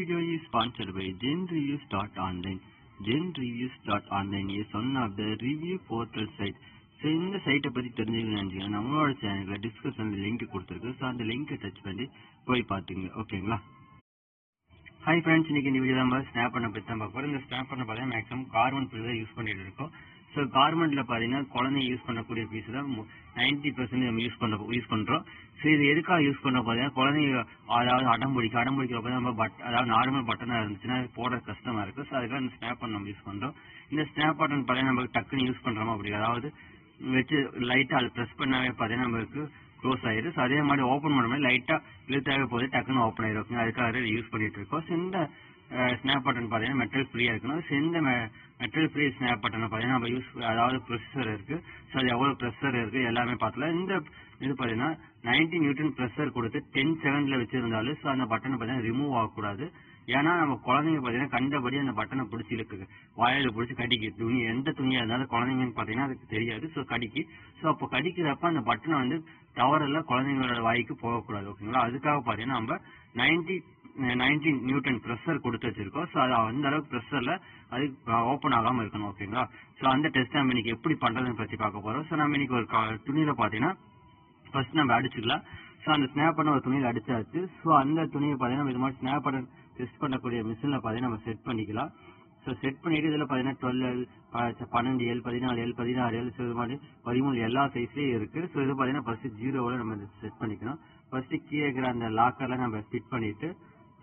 video is sponsored by GenReviews.online. GenReviews.online is one of the review portal site. So இந்த சைட்டை பற்றி தெரிஞ்சுக்கணும்னு நினச்சிங்கன்னா நம்மளோட சேனலில் டிஸ்கிரிப்ஷனில் லிங்க் கொடுத்துருக்கு. ஸோ அந்த லிங்கை டச் பண்ணி போய் பார்த்துங்க ஓகேங்களா ஹாய் ஃப்ரெண்ட்ஸ் இன்னைக்கு இந்த வீடியோ நம்ம ஸ்னாப் பண்ண பற்றி தான் பார்க்க போகிறோம் இந்த ஸ்னாப் பண்ண பார்த்தீங்கன்னா மேக்ஸிமம் கார்மெண்ட் பீஸ் யூஸ் பண்ணிட்டு இருக்கோம். ஸோ கார்மெண்ட்ல பாத்தீங்கன்னா குழந்தை யூஸ் பண்ணக்கூடிய பீஸ் தான் நைன்டி பர்சன்ட் நம்ம யூஸ் பண்ண யூஸ் பண்ணுறோம் ஸோ இது எதுக்காக யூஸ் பண்ண பார்த்தீங்கன்னா குழந்தைங்க அதாவது அடம் பிடிக்க அடம் பிடிக்கிறப்ப நம்ம பட் அதாவது நார்மல் பட்டனாக இருந்துச்சுன்னா அது போட கஷ்டமாக இருக்கு. ஸோ அதுக்காக இந்த ஸ்னாப் பட்டன் நம்ம யூஸ் பண்ணுறோம் இந்த ஸ்னாப் பட்டன் பார்த்தீங்கன்னா நம்ம டக்குன்னு யூஸ் பண்ணுறோமா அப்படி அதாவது வச்சு லைட்டாக அது ப்ரெஸ் பண்ணாவே பார்த்தீங்கன்னா நம்மளுக்கு க்ளோஸ் ஆயிடும் ஸோ அதே மாதிரி ஓப்பன் பண்ண லைட்டா லைட்டாக இழுத்தாவே போது டக்குன்னு ஓப்பன் ஆயிடும் அதுக்காக யூஸ் பண்ணிட்டு இருக்கோம். ஸோ இந்த ஸ்னாப் பட்டன் பார்த்தீங்கன்னா மெட்டல் ஃப்ரீயாக இருக்கணும். ஸோ இந்த மெட்டல் ஃப்ரீ ஸ்னாப் பட்டனை பார்த்தீங்கன்னா நம்ம யூஸ் அதாவது ப்ரெஷர் இருக்குது ஸோ அது எவ்வளோ ப்ரெஷர் இருக்குது எல்லாமே பார்த்துல இந்த இது பார்த்தீங்கன்னா நைன்டி நியூட்டன் ப்ரெஷர் கொடுத்து டென் செகண்டில் வச்சுருந்தாலும் ஸோ அந்த பட்டனை பார்த்தீங்கன்னா ரிமூவ் ஆகக்கூடாது. ஏன்னா நம்ம குழந்தைங்க பார்த்தீங்கன்னா கண்டபடி அந்த பட்டனை பிடிச்சி இழுக்குது வாயில் பிடிச்சி கடிக்கு. துணி எந்த துணியாக இருந்தாலும் குழந்தைங்கன்னு பார்த்தீங்கன்னா அதுக்கு தெரியாது. ஸோ கடிக்கு. ஸோ அப்போ கடிக்கிறப்ப அந்த பட்டனை வந்து தவறெல்லாம் குழந்தைங்களோட வாய்க்கு போகக்கூடாது ஓகேங்களா அதுக்காக பார்த்தீங்கன்னா நம்ம நைன்டி நைன்டீன் நியூட்டன் ப்ரெஷர் கொடுத்து வச்சிருக்கோம். ஸோ அது அந்த அளவுக்கு ப்ரெஷர்ல அது ஓப்பன் ஆகாம இருக்கணும் ஓகேங்களா ஸோ அந்த டெஸ்ட் நம்ம இன்னைக்கு எப்படி பண்றதுன்னு பத்தி பார்க்க போறோம். ஸோ நம்ம இன்னைக்கு ஒரு துணியில பார்த்தீங்கன்னா ஃபர்ஸ்ட் நம்ம அடிச்சுக்கலாம். ஸோ அந்த ஸ்னாப் பண்ண ஒரு துணியில் அடிச்சாச்சு. ஸோ அந்த துணியை பார்த்தீங்கன்னா இது மாதிரி ஸ்னாப் பண்ண டெஸ்ட் பண்ணக்கூடிய மிஷினில் பார்த்தீங்கன்னா நம்ம செட் பண்ணிக்கலாம். ஸோ செட் பண்ணிட்டு இதில் பார்த்தீங்கன்னா டுவெல் எல் பன்னெண்டு எல் பதினாலு எல் பதினாறு எல் ஸோ இது மாதிரி பதிமூணு எல்லா சைஸ்லேயும் இருக்கு. ஸோ இது பார்த்தீங்கன்னா ஃபர்ஸ்ட் ஜீரோவில் நம்ம செட் பண்ணிக்கணும். ஃபர்ஸ்ட் கீழே இருக்கிற அந்த லாக்கரில் நம்ம ஃபிட் பண்ணிட்டு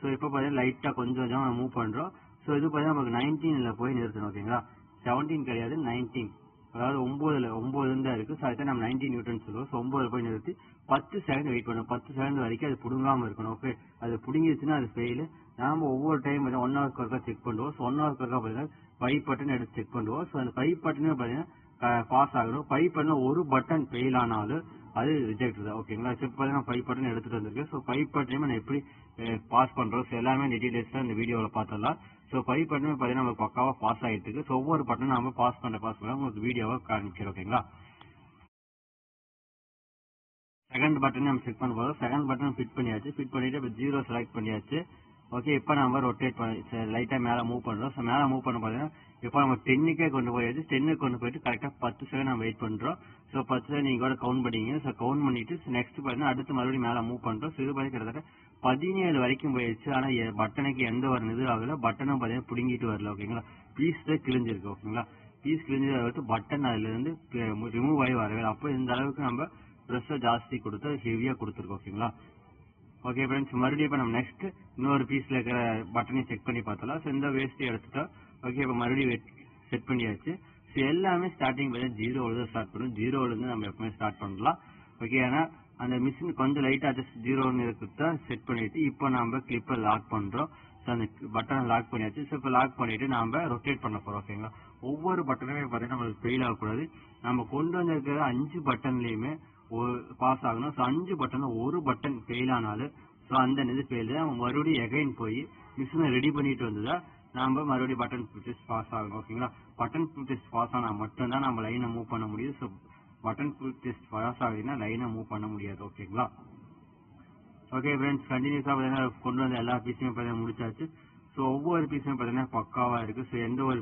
ஸோ இப்போ பார்த்தீங்கன்னா லைட்டாக கொஞ்சம் கொஞ்சமாக மூவ் பண்ணுறோம் ஸோ இது பார்த்தீங்கன்னா நமக்கு நைன்டீனில் போய் நிறுத்தணும் ஓகேங்களா? செவன்டீன் கிடையாது நைன்டீன் அதாவது ஒன்பதுல ஒன்பது தான் இருக்கு. ஸோ அதுக்கு நம்ம நைன்டீன் நியூட்டன் சொல்லுவோம். ஸோ ஒன்பதுல போய் நிறுத்தி பத்து செகண்ட் வெயிட் பண்ணணும். பத்து செகண்ட் வரைக்கும் அது பிடுங்காமல் இருக்கணும் ஓகே அது புடுங்கிடுச்சுன்னா அது ஃபெயில் நாம ஒவ்வொரு டைம் ஒன் ஹவர்க்கு ஒருக்கா செக் பண்ணுவோம். ஸோ ஒன் ஹவர்க்கு ஒருக்கா பார்த்தீங்கன்னா பை பட்டன் எடுத்து செக் பண்ணுவோம். ஸோ அந்த பை பட்டனே பார்த்தீங்கன்னா பாஸ் ஆகணும். பை பட்டன் ஒரு பட்டன் ஃபெயில் ஆனாலும் அது ரிஜெக்ட் தான். ஓகேங்களா இப்போ பார்த்தீங்கன்னா ஃபைவ் பட்டன் எடுத்துட்டு வந்திருக்கேன். ஸோ ஃபைவ் பட்டனையும் நான் எப்படி பாஸ் பண்றோம்? ஸோ எல்லாமே டீடைல்ஸ் இந்த வீடியோவில் பார்த்தலாம் ஸோ ஃபைவ் பட்டனுமே பார்த்தீங்கன்னா நம்ம பக்காவாக பாஸ் ஆகிட்டு இருக்கு ஸோ ஒவ்வொரு பட்டனும் நம்ம பாஸ் பண்ண பாஸ் பண்ண உங்களுக்கு வீடியோவை காமிக்கிறோம் ஓகேங்களா செகண்ட் பட்டன் நம்ம செக் பண்ண போதும் செகண்ட் பட்டன் ஃபிட் பண்ணியாச்சு. ஃபிட் பண்ணிட்டு இப்போ ஜீரோ செலக்ட் பண்ணியாச்சு. ஓகே இப்போ நம்ம ரொட்டேட் பண்ணி லைட்டாக மேலே மூவ் பண்ணுறோம் ஸோ மேலே மூவ் பண்ண பார்த்தீங்கன்னா இப்போ நம்ம டென்னுக்கே கொண்டு போயாச்சு. டென்னுக்கு கொண்டு போயிட்டு கரெக்டாக பத்து செகண்ட் நம்ம வெயிட் பண்ணுறோம் ஸோ பத்து செகண்ட் நீங்கள் கூட கவுண்ட் பண்ணிங்க ஸோ கவுண்ட் பண்ணிட்டு நெக்ஸ்ட் பார்த்தீங்கன்னா அடுத்து மறுபடியும் மேலே மூவ் பண்ணுறோம் ஸோ இது பண்ணி கிட்டத்தட்ட பதினேழு வரைக்கும் போயிடுச்சு ஆனால் பட்டனுக்கு எந்த ஒரு இது ஆகல. பட்டனும் பார்த்தீங்கன்னா பிடுங்கிட்டு வரல ஓகேங்களா பீஸ் தான் கிழிஞ்சிருக்கு ஓகேங்களா பீஸ் கிழிஞ்சதை வந்து பட்டன் அதுல இருந்து ரிமூவ் ஆகி வரவே அப்போ இந்த அளவுக்கு நம்ம ப்ரெஸ்ஸை ஜாஸ்தி கொடுத்து ஹெவியாக கொடுத்துருக்கோம் ஓகேங்களா ஓகே ஃப்ரெண்ட்ஸ் மறுபடியும் இப்போ நம்ம நெக்ஸ்ட் இன்னொரு பீஸில் இருக்கிற பட்டனையும் செக் பண்ணி பார்த்தலாம் ஸோ இந்த வேஸ்ட்டையும் எடுத்துட்டோம் ஓகே இப்போ மறுபடியும் செட் பண்ணியாச்சு. ஸோ எல்லாமே ஸ்டார்டிங் பார்த்தீங்கன்னா ஜீரோவில் ஸ்டார்ட் பண்ணும். ஜீரோவிலேருந்து நம்ம எப்பவுமே ஸ்டார்ட் பண்ணலாம். ஓகே ஏன்னா அந்த மிஷின் கொஞ்சம் லைட்டாக ஜஸ்ட் ஜீரோன்னு இருக்கிறத செட் பண்ணிட்டு இப்போ நம்ம கிளிப்பை லாக் பண்ணுறோம் ஸோ அந்த பட்டனை லாக் பண்ணியாச்சு. ஸோ இப்போ லாக் பண்ணிட்டு நம்ம ரொட்டேட் பண்ண போகிறோம் ஓகேங்களா ஒவ்வொரு பட்டனுமே பார்த்தீங்கன்னா நம்மளுக்கு ஃபெயில் ஆகக்கூடாது. நம்ம கொண்டு வந்திருக்கிற அஞ்சு பட்டன்லையுமே பாஸ் ஆகணும். ஸோ அஞ்சு பட்டனில் ஒரு பட்டன் ஃபெயில் ஆனாலும் ஸோ அந்த இது ஃபெயில் மறுபடியும் எகைன் போய் மிஷினை ரெடி பண்ணிட்டு வந்ததா நாம மறுபடியும் பட்டன் டெஸ்ட் பாஸ் ஆகணும். ஓகேங்களா பட்டன் டெஸ்ட் பாஸ் ஆனால் மட்டும்தான் நம்ம லைனை மூவ் பண்ண முடியும். ஸோ பட்டன் டெஸ்ட் பாஸ் ஆகுதுன்னா லைனை மூவ் பண்ண முடியாது. ஓகேங்களா ஓகே ஃப்ரெண்ட்ஸ் கண்டினியூஸாக பார்த்தீங்கன்னா கொண்டு வந்த எல்லா பீஸையும் பார்த்தீங்கன்னா முடிச்சாச்சு. ஸோ ஒவ்வொரு பீஸும் பார்த்தீங்கன்னா பக்காவாக இருக்கு. ஸோ எந்த ஒரு